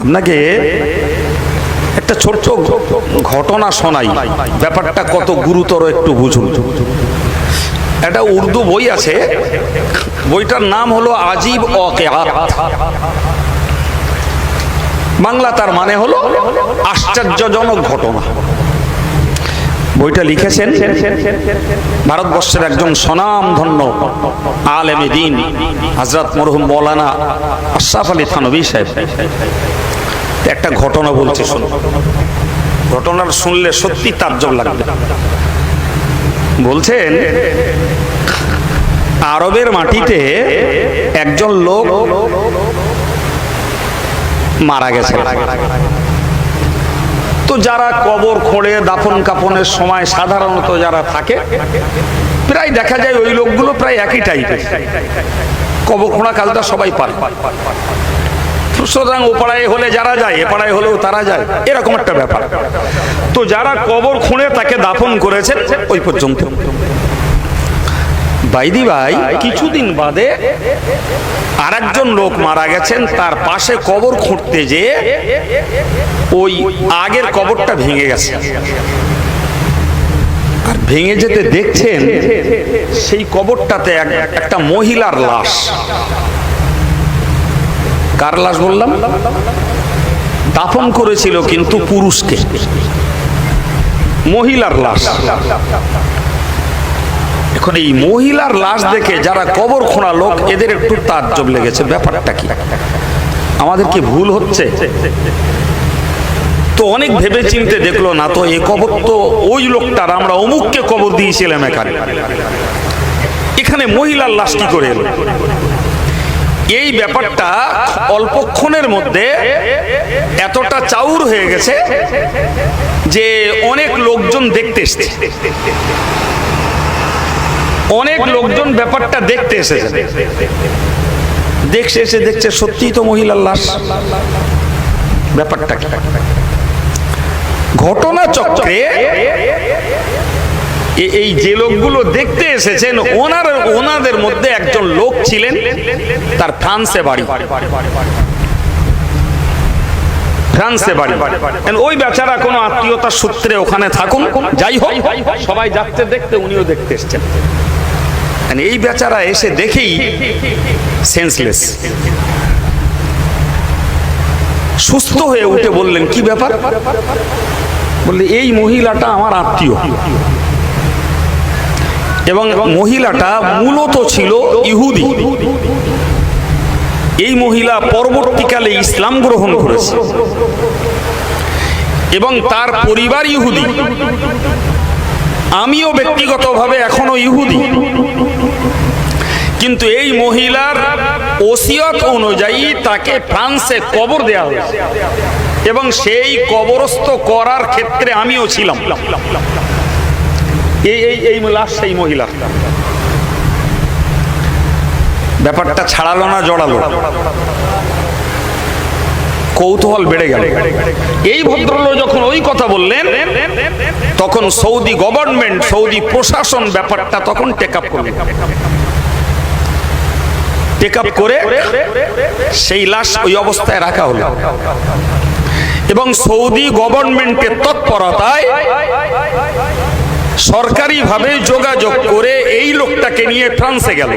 আপনাকে একটা ছোট্ট ঘটনা শোনাই। ব্যাপারটা কত গুরুতর একটু বুঝুন। একটা উর্দু বই আছে, বইটার নাম হলো আজিব অকেয়াত বাংলা তার মানে হলো আশ্চর্যজনক ঘটনা। বইটা লিখেছেন ভারতবর্ষের একজন স্বনামধন্য আলেমে দিন হজরত মরহুম মৌলানা আশরাফ আলী থানবী সাহেব। একটা ঘটনা বলছে, শুন। ঘটনার শুনলে সত্যি তাজ্জব লাগবে। বলছেন, আরবের মাটিতে একজন লোক মারা গেছে। তো যারা কবর খোঁড়ে, দাফন কাফনের সময় সাধারণত যারা থাকে, প্রায় দেখা যায় ওই লোকগুলো প্রায় একই টাইপের কবর খোঁড়া কাজটা সবাই পারে। সুতরাং ও পাড়ায় হলে যারা যায় এ পাড়ায় হলেও তারা যায়। এরকম একটা ব্যাপার। তো যারা কবর খুঁড়ে তাকে দাফন করেছেন ওই পর্যন্ত। বাইদি ভাই কিছুদিন বাদে আর একজন লোক মারা গেছেন, তার পাশে কবর খুঁড়তে যে ওই আগের কবরটা ভেঙে গেছে। আর ভেঙে যেতে দেখছেন, সেই কবরটাতে একটা মহিলার লাশ। কার লাশ বললাম? দাফন করেছিল কিন্তু পুরুষকে। মহিলার লাশ। এখন এই মহিলার লাশ দেখে যারা কবর খোঁড়া লোক, এদের একটু তাজ্জব লেগেছে। ব্যাপারটা কি? আমাদের কি ভুল হচ্ছে? তো অনেক ভেবে চিনতে দেখল না তো এ কবর তো ওই লোকটার, আমরা অমুককে কবর দিয়েছিলাম এখানে। এখানে মহিলার লাশ কি করে এলো? এই ব্যাপারটা অল্পক্ষণের মধ্যে এতটা চাউর হয়ে গেছে যে অনেক লোকজন দেখতে এসছে। অনেক লোকজন ব্যাপারটা দেখতে এসেছে। দেখছে এসে দেখছে সত্যিই তো মহিলার লাশ। ব্যাপারটা ঘটনা চক্রে এই যে লোকগুলো দেখতে এসেছেন ওনার ওনাদের মধ্যে একজন লোক ছিলেন, তার ফ্রান্সে বাড়ি। ফ্রান্সে ওই বেচারা কোনো আত্মীয়তার সূত্রে ওখানে থাকুন। যাই হোক, সবাই যাচ্ছে দেখতে, উনিও দেখতে এসছেন। এই বেচারা এসে দেখেই সেন্সলেস সুস্থ হয়ে উঠে বললেন, কি ব্যাপার? বললে, এই মহিলাটা আমার আত্মীয়। এবং মহিলাটা মূলত ছিল ইহুদি। এই মহিলা পরবর্তীকালে ইসলাম গ্রহণ করেছে। এবং তার পরিবার ইহুদি। আমিও ব্যক্তিগতভাবে এখনও ইহুদি। কিন্তু এই মহিলার ওসিয়ত অনুযায়ী তাকে ফ্রান্সে কবর দেয়া হয়েছে। এবং সেই কবরস্থ করার ক্ষেত্রে আমিও ছিলাম। এই এই এই লাশ, সেই মহিলা। ব্যাপারটা ছাড়ালো না, জড়ালো। কৌতূহল বেড়ে গেল। এই ভদ্রলোক যখন ওই কথা বললেন, তখন সৌদি গভর্নমেন্ট সৌদি প্রশাসন ব্যাপারটা তখন টেক আপ করলেন। টেক আপ করে সেই লাশ ওই অবস্থায় রাখা হলো। এবং সৌদি গভর্নমেন্টের তৎপরতায় সরকারিভাবে যোগাযোগ করে এই লোকটাকে নিয়ে ফ্রান্সে গেল।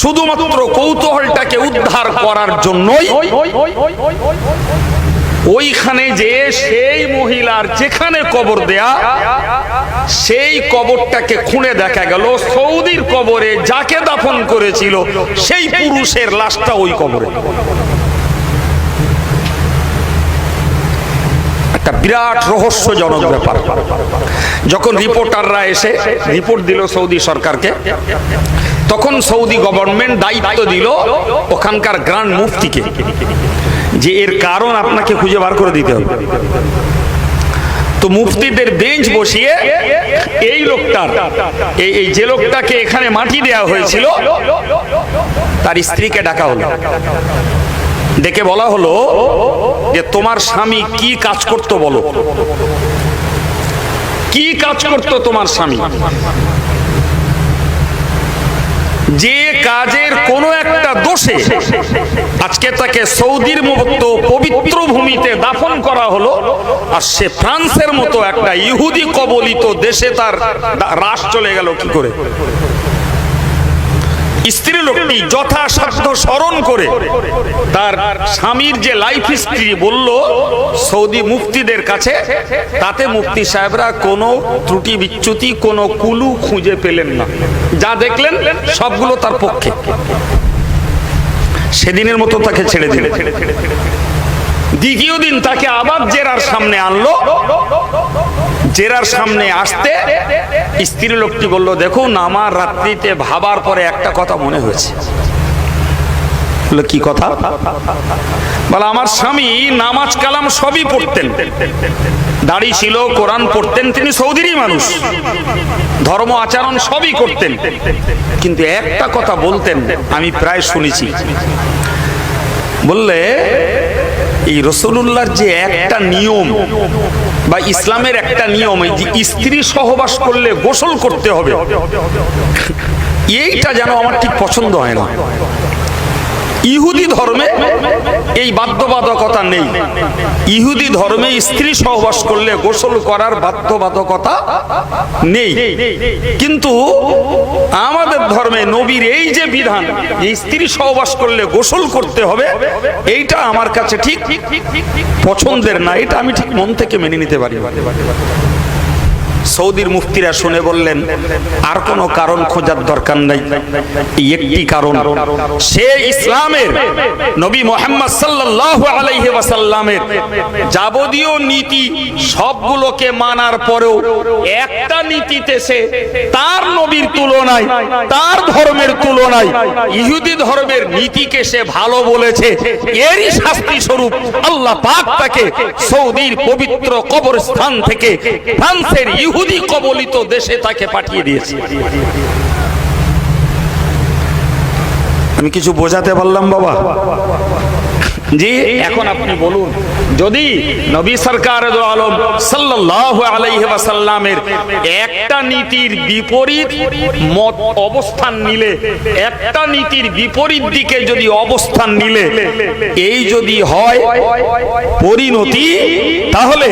শুধুমাত্র কৌতূহলটাকে উদ্ধার করার জন্যই ওইখানে যে সেই মহিলার যেখানে কবর দেয়া, সেই কবরটাকে খুঁড়ে দেখা গেল। সৌদির কবরে যাকে দাফন করেছিল, সেই পুরুষের লাশটা ওই কবরে। একটা বিরাট রহস্যজনক ব্যাপার। যখন রিপোর্টাররা এসে রিপোর্ট দিল সৌদি সরকারকে, তখন সৌদি গভর্নমেন্ট দায়িত্ব দিল ওখানকার গ্রান্ড মুফতিকে যে এর কারণ আপনাকে খুঁজে বার করে দিতে হবে। তো মুফতিদের বেঞ্চ বসিয়ে এই লোকটার, এই যে লোকটাকে এখানে মাটি দেওয়া হয়েছিল, তার স্ত্রীকে ডাকা হলো। ডেকে বলা হলো যে তোমার স্বামী কি কাজ করতো বলো? কি কাজ করতো তোমার স্বামী? যে কাজের কোনো একটা দোষে আজকে তাকে সৌদির মতো পবিত্র ভূমিতে দাফন করা হলো আর সে ফ্রান্সের মতো একটা ইহুদি কবলিত দেশে তার রাস চলে গেল কি করে? স্ত্রী লোকটি যথাসাধ্য স্মরণ করে তার স্বামীর যে লাইফ হিস্ট্রি বলল, সৌদি মুফতিদের কাছে, তাতে মুফতি সাহেবরা কোনো ত্রুটি বিচ্যুতি, কোনো কুলু খুঁজে পেলেন না। যা দেখলেন, সবগুলো তার পক্ষে। সেদিনের মতো তাকে ছেড়ে দিলেন দ্বিতীয় দিন তাকে আবার জেরার সামনে আনলো। জেরার সামনে আসতে স্ত্রী লোকটি বলল, দেখুন, আমার রাত্রিতে ভাবার পরে একটা কথা মনে হয়েছে। কি কথা? বলে, আমার স্বামী নামাজ কালাম সবই পড়তেন। দাড়ি ছিল, কোরআন পড়তেন, তিনি সৌদিরই মানুষ। ধর্ম, আচরণ সবই করতেন। কিন্তু একটা কথা বলতেন, আমি প্রায় শুনেছি। বললে, এই রসুল্লাহর যে একটা নিয়ম বা ইসলামের একটা নিয়ম এই যে স্ত্রী সহবাস করলে গোসল করতে হবে। এইটা যেন আমার ঠিক পছন্দ হয় না। ইহুদি ধর্মে এই বাধ্যবাধকতা নেই। ইহুদি ধর্মে স্ত্রী সহবাস করলে গোসল করার বাধ্যবাধকতা নেই। কিন্তু আমাদের ধর্মে নবীর এই যে বিধান স্ত্রী সহবাস করলে গোসল করতে হবে, এইটা আমার কাছে ঠিক পছন্দের না, এটা আমি ঠিক মন থেকে মেনে নিতে পারি। সৌদির মুফতিরা শুনে বললেন, আর কোনো কারণ খোঁজার দরকার নাই। একটি কারণ, সে ইসলামের নবী মোহাম্মদ সাল্লাল্লাহু আলাইহি ওয়াসাল্লামের যাবতীয় নীতি সবগুলোকে মানার পরেও একটা নীতিতে সে তার নবীর তুলনায়, তার ধর্মের তুলনায় ইহুদি ধর্মের নীতিকে সে ভালো বলেছে। এরই শাস্তি স্বরূপ আল্লাহ পাক তাকে সৌদির পবিত্র কবরস্থান থেকে ফ্রান্সের ইহুদি কবলিত দেশে তাকে পাঠিয়ে দিয়েছে। আমি কিছু বোঝাতে পারলাম বাবা? জি, এখন আপনি বলুন, যদি নবী সরকার আলম সাল্লাল্লাহু আলাইহি ওয়াসাল্লামের একটা নীতির বিপরীত মত অবস্থান নিলে, একটা নীতির বিপরীত দিকে যদি অবস্থান নিলে, এই যদি হয় পরিণতি, তাহলে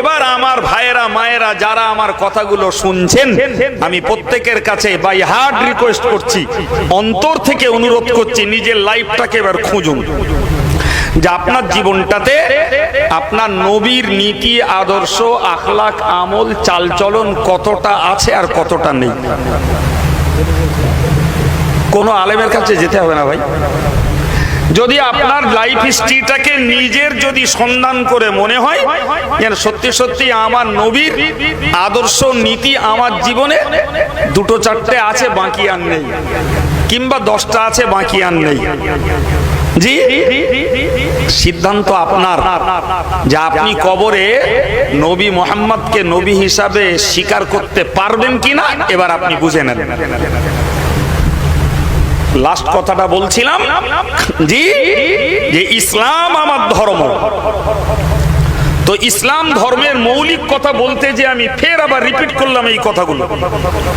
এবার আমার ভাইয়েরা, মায়েরা যারা আমার কথাগুলো শুনছেন, আমি প্রত্যেকের কাছে বাই হার্ড রিকোয়েস্ট করছি, অন্তর থেকে অনুরোধ করছি, নিজের লাইফটাকে এবার খুঁজুন। যে আপনার জীবনটাতে আপনার নবীর নীতি, আদর্শ আখলাক আমল, চালচলন কতটা আছে আর কতটা নেই? কোনো আলেমের কাছে যেতে হবে না ভাই। যদি আপনার লাইফ হিস্ট্রিটাকে নিজের যদি সন্ধান করে মনে হয়, যেন সত্যি সত্যি আমার নবীর আদর্শ, নীতি আমার জীবনে দুটো চারটে আছে, বাকি আর নেই। কিংবা দশটা আছে, বাকি আর নেই। জি সিদ্ধান্ত আপনার যে আপনি কবরে নবী মোহাম্মদকে নবী হিসাবে স্বীকার করতে পারবেন কিনা? এবার আপনি বুঝে নেন। লাস্ট কথাটা বলছিলাম জি যে ইসলাম আমার ধর্ম। তো ইসলাম ধর্মের মৌলিক কথা বলতে যে আমি ফের আবার রিপিট করলাম এই কথাগুলো।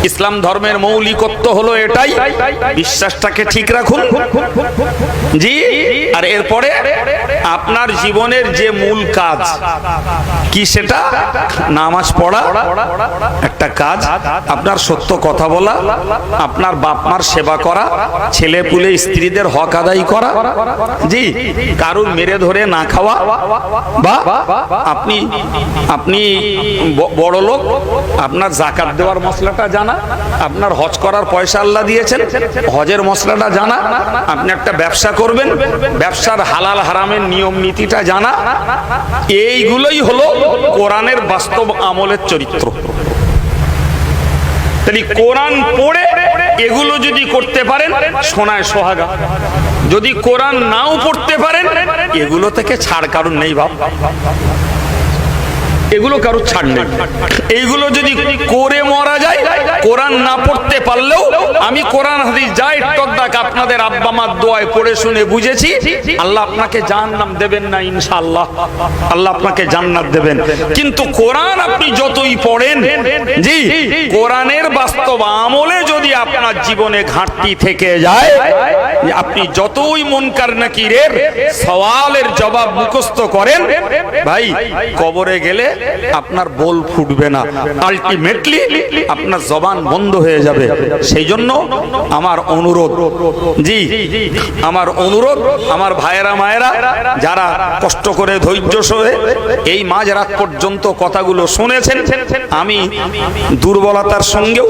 ইসলাম ধর্মের মৌলিকত্ব হলো এটাই। বিশ্বাসটাকে ঠিক রাখুন। জি, আর এরপরে আপনার জীবনের যে মূল কাজ, কি সেটা? নামাজ পড়া, একটা কাজ, আপনার সত্য কথা বলা, আপনার বাপ মার সেবা করা, ছেলে পুলে স্ত্রীদের হক আদায় করা। জি, কারুর মেরে ধরে না খাওয়া, বা আপনি আপনি বড় লোক, আপনার জাকাত দেওয়ার মশলাটা জানা, আপনার হজ করার পয়সা আল্লাহ দিয়েছেন, হজের মশলাটা জানা, আপনি একটা ব্যবসা করবেন, ব্যবসার হালাল হারামের নিয়ম নীতিটা জানা, এইগুলোই হলো কোরআনের বাস্তব আমলের চরিত্র। তাহলে কোরআন পড়ে এগুলো যদি করতে পারেন, সোনায় সোহাগা। যদি কোরআন নাও পড়তে পারেন, এগুলো থেকে ছাড় কারণ নেই বাপ। এগুলো কারও ছাড় নেই। এইগুলো যদি করে মরা যায়, কোরআন না পড়তে পারলেও আমি কোরআন হাদিস যাই টকদাক আপনাদের আব্বা মার দোয়ায় পড়ে শুনে বুঝেছি, আল্লাহ আপনাকে জান্নাত দেবেন না ইনশাআল্লাহ। আল্লাহ আপনাকে জান্নাত দেবেন। কিন্তু কোরআন আপনি যতই পড়েন, জি, কোরআনের বাস্তব আমলে যদি আপনার জীবনে ঘাটতি থেকে যায়, আপনি যতই মনকার নাকিরের সওয়ালের জবাব মুখস্থ করেন, ভাই, কবরে গেলে আপনার বল ফুটবে না। আলটিমেটলি আপনার জবান বন্ধ হয়ে যাবে। সেই জন্য আমার অনুরোধ, জি, আমার অনুরোধ, আমার ভাইয়েরা মায়েরা, যারা কষ্ট করে ধৈর্য সহে এই মাঝ রাত পর্যন্ত কথাগুলো শুনেছেন, আমি দুর্বলতার সঙ্গেও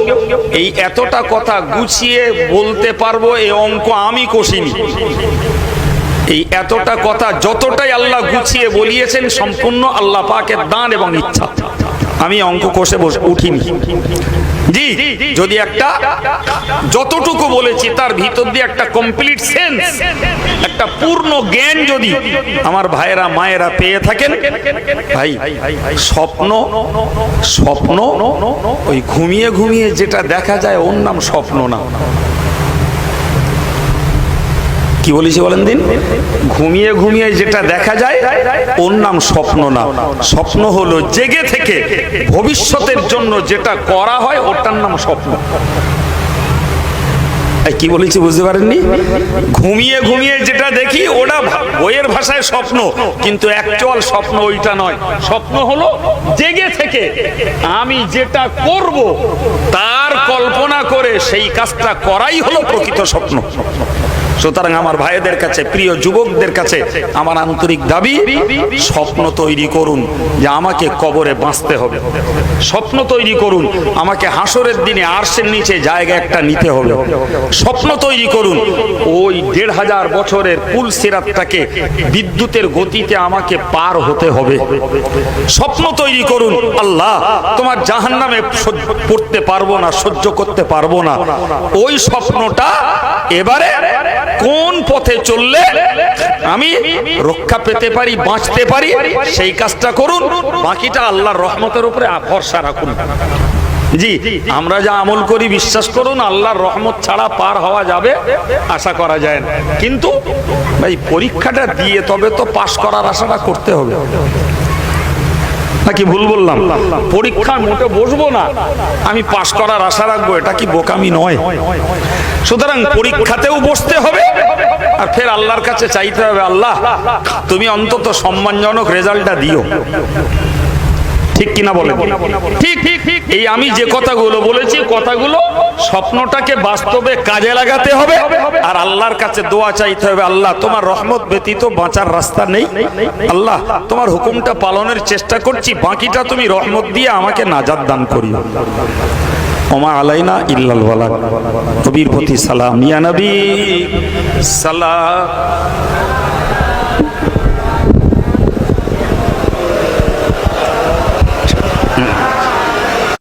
এই এতটা কথা গুছিয়ে বলতে পারব এই অঙ্ক আমি কষিনি। এই এতটা কথা যতটাই আল্লাহ গুছিয়ে বলিয়েছেন, সম্পূর্ণ আল্লাহ পাকের দান এবং ইচ্ছা। আমি অঙ্ক কষে বসে উঠিনি। জি, যদি একটা যতটুকু বলেছি, তার ভিতর দিয়ে একটা কমপ্লিট সেন্স একটা পূর্ণ জ্ঞান যদি আমার ভাইয়েরা, মায়েরা পেয়ে থাকেন, ভাই, স্বপ্ন স্বপ্ন, ওই ঘুমিয়ে ঘুমিয়ে যেটা দেখা যায়, ওর নাম স্বপ্ন না। কি বলেছি বলেন দিন? ঘুমিয়ে ঘুমিয়ে যেটা দেখা যায় ওর নাম স্বপ্ন না। স্বপ্ন হলো জেগে থেকে ভবিষ্যতের জন্য যেটা করা হয় ওটার নাম স্বপ্ন। কি বলেছি বুঝতে পারেননি? ঘুমিয়ে ঘুমিয়ে যেটা দেখি ওটা বইয়ের ভাষায় স্বপ্ন কিন্তু অ্যাকচুয়াল স্বপ্ন ওইটা নয়। স্বপ্ন হলো জেগে থেকে আমি যেটা করব তার কল্পনা করে সেই কাজটা করাই হলো প্রকৃত স্বপ্ন। সুতরাং আমার ভাইদের কাছে, প্রিয় যুবকদের কাছে আমার আন্তরিক দাবি, স্বপ্ন তৈরি করুন যে আমাকে কবরে বাঁচতে হবে। স্বপ্ন তৈরি করুন, আমাকে হাসরের দিনে আরশের নিচে জায়গা একটা নিতে হবে। স্বপ্ন তৈরি করুন, ওই দেড় হাজার বছরের কুল সিরাতটাকে বিদ্যুতের গতিতে আমাকে পার হতে হবে। স্বপ্ন তৈরি করুন, আল্লাহ, তোমার জাহান নামে পড়তে পারব না, সহ্য করতে পারব না। ওই স্বপ্নটা এবারে কোন পথে চললে আমি রক্ষা পেতে পারি, বাঁচতে পারি, সেই কাজটা করুন। বাকিটা আল্লাহর রহমতের উপরে ভরসা রাখুন। জি, আমরা যা আমল করি, বিশ্বাস করুন, আল্লাহর রহমত ছাড়া পার হওয়া যাবে, আশা করা যায় না। কিন্তু ভাই, পরীক্ষাটা দিয়ে তবে তো পাশ করার আশাটা করতে হবে। নাকি ভুল বললাম? পরীক্ষা মোটে বসবো না, আমি পাশ করার আশা রাখব, এটা কি বোকামি নয়? সুতরাং পরীক্ষাতেও বসতে হবে আর ফের আল্লাহর কাছে চাইতে হবে, আল্লাহ, তুমি অন্তত সম্মানজনক রেজাল্টটা দিও। ঠিক কিনা বলে ঠিক ঠিক ঠিক। এই আমি যে কথাগুলো বলেছি, কথাগুলো স্বপ্নটাকে বাস্তবে কাজে লাগাতে হবে আর আল্লাহর কাছে দোয়া চাইতে হবে, আল্লাহ, তোমার রহমত ব্যতীত বাঁচার রাস্তা নেই। আল্লাহ, তোমার হুকুমটা পালনের চেষ্টা করছি, বাকিটা তুমি রহমত দিয়ে আমাকে নাজাদ দান করিও। ওমা আলাইনা ইল্লাল ওয়ালা কবির প্রতি সালাম। ইয়া নবী সালাম।